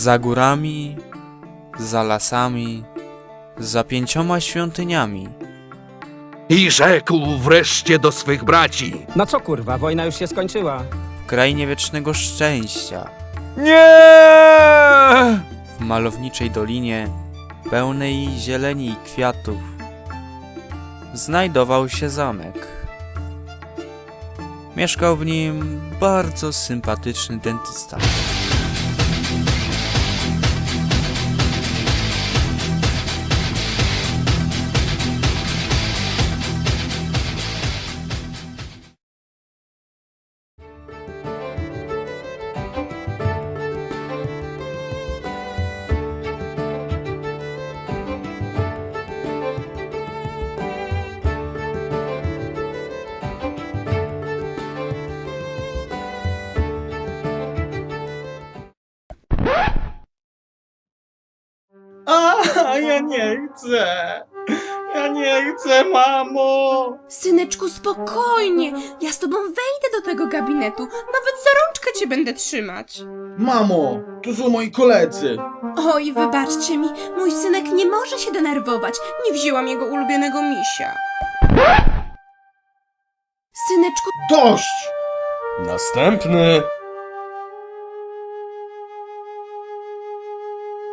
Za górami, za lasami, za pięcioma świątyniami. I rzekł wreszcie do swych braci. No co kurwa, wojna już się skończyła. W krainie wiecznego szczęścia, Nie! w malowniczej dolinie, pełnej zieleni i kwiatów, znajdował się zamek. Mieszkał w nim bardzo sympatyczny dentysta. A, ja nie chcę. Ja nie chcę, mamo. Syneczku, spokojnie. Ja z tobą wejdę do tego gabinetu. Nawet za rączkę cię będę trzymać. Mamo, to są moi koledzy. Oj, wybaczcie mi. Mój synek nie może się denerwować. Nie wzięłam jego ulubionego misia. Syneczku, Dość! Następny.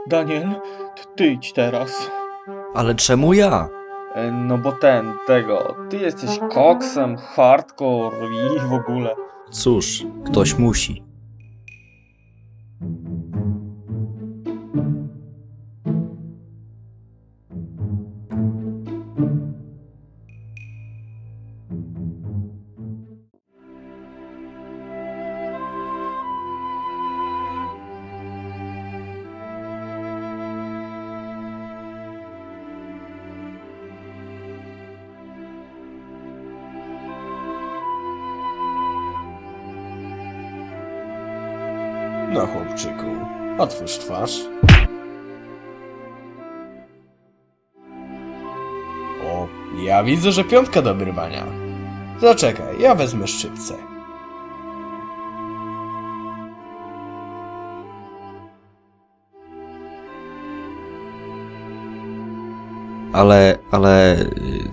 Daniel, ty idź teraz. Ale czemu ja? E, No bo ten, tego, ty jesteś koksem, hardcore i w ogóle. Cóż, ktoś musi. No chłopczyku, otwórz twarz. O, ja widzę, że piątka do wyrwania. Zaczekaj, ja wezmę szczypce. Ale, ale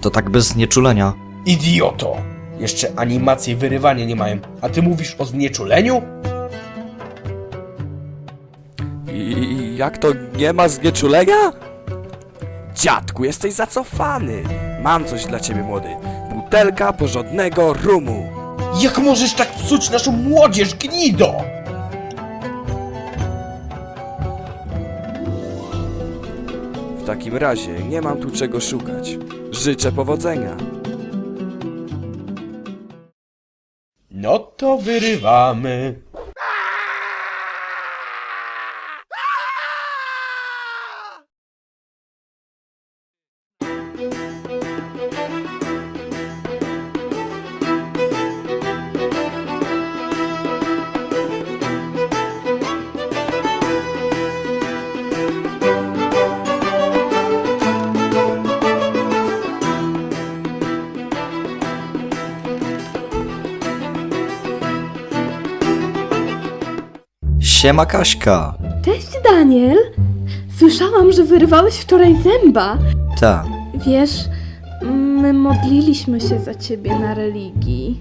to tak bez znieczulenia. Idioto! Jeszcze animacje wyrywania nie mają, a ty mówisz o znieczuleniu? Jak to nie ma znieczulenia? Dziadku, jesteś zacofany. Mam coś dla ciebie, młody. Butelka porządnego rumu. Jak możesz tak psuć naszą młodzież, gnido? W takim razie nie mam tu czego szukać. Życzę powodzenia. No to wyrywamy. Siema Kaśka! Cześć Daniel! Słyszałam, że wyrwałeś wczoraj zęba. Ta, Wiesz, my modliliśmy się za ciebie na religii.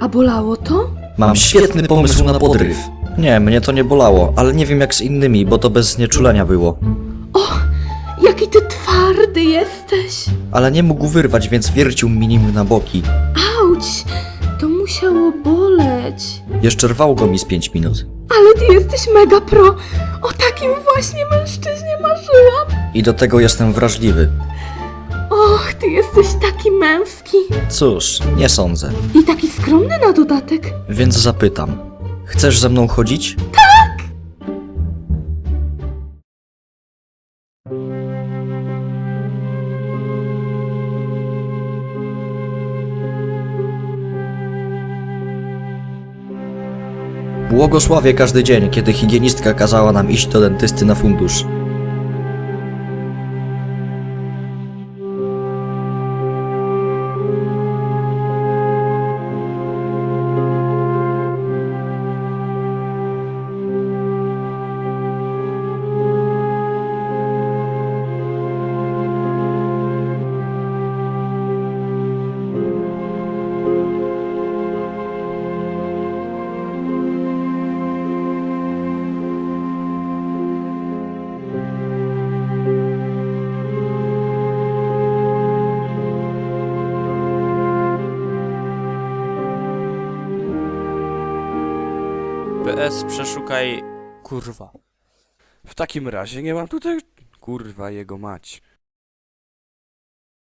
A bolało to? mam świetny pomysł na podryw. Nie, mnie to nie bolało, ale nie wiem jak z innymi, bo to bez znieczulenia było. Jaki ty twardy jesteś! Ale nie mógł wyrwać, więc wiercił mi nim na boki. Auć! Musiało boleć. Jeszcze rwał go mi z 5 minut. Ale ty jesteś mega pro! O takim właśnie mężczyźnie marzyłam! I do tego jestem wrażliwy. Och, ty jesteś taki męski! Cóż, nie sądzę. I taki skromny na dodatek. Więc zapytam. Chcesz ze mną chodzić? Błogosławię każdy dzień, kiedy higienistka kazała nam iść do dentysty na fundusz. PS przeszukaj... Kurwa. W takim razie nie mam tutaj... Kurwa jego mać.